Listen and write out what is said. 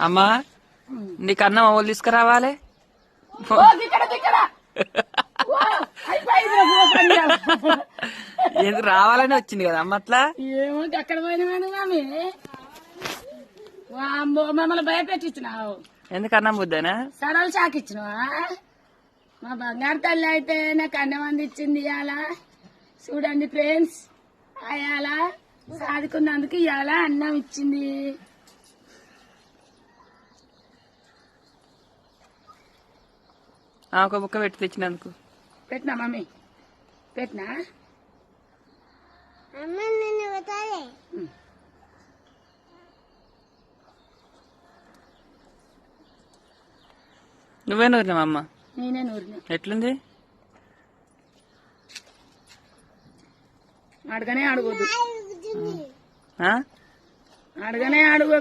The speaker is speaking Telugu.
అమ్మా నీకు అన్నం ఎవరు తీసుకురావాలి. ఎందుకు రావాలని వచ్చింది కదా అమ్మ అట్లా? ఏమో అక్కడ మమ్మల్ని భయపెట్టించినావు ఎందుకు అన్నం బుద్దనా సడలు చాకిచ్చినవా మా బంగారు తల్లి అయితే నాకు అన్నం అందించింది ఇవాళ చూడండి ఫ్రెండ్స్ అయాల సాదుకున్నందుకు ఇవాళ అన్నం ఇచ్చింది? ఒక బుక్క పెట్టి తెచ్చినందుకు. పెట్టినా మమ్మీ? పెట్టినా? నువ్వే నూరినావు అమ్మ? నేనే నూరిన. ఎట్లుంది? అడగనే అడగొద్దు. ఆ? అడగనే అడుగు.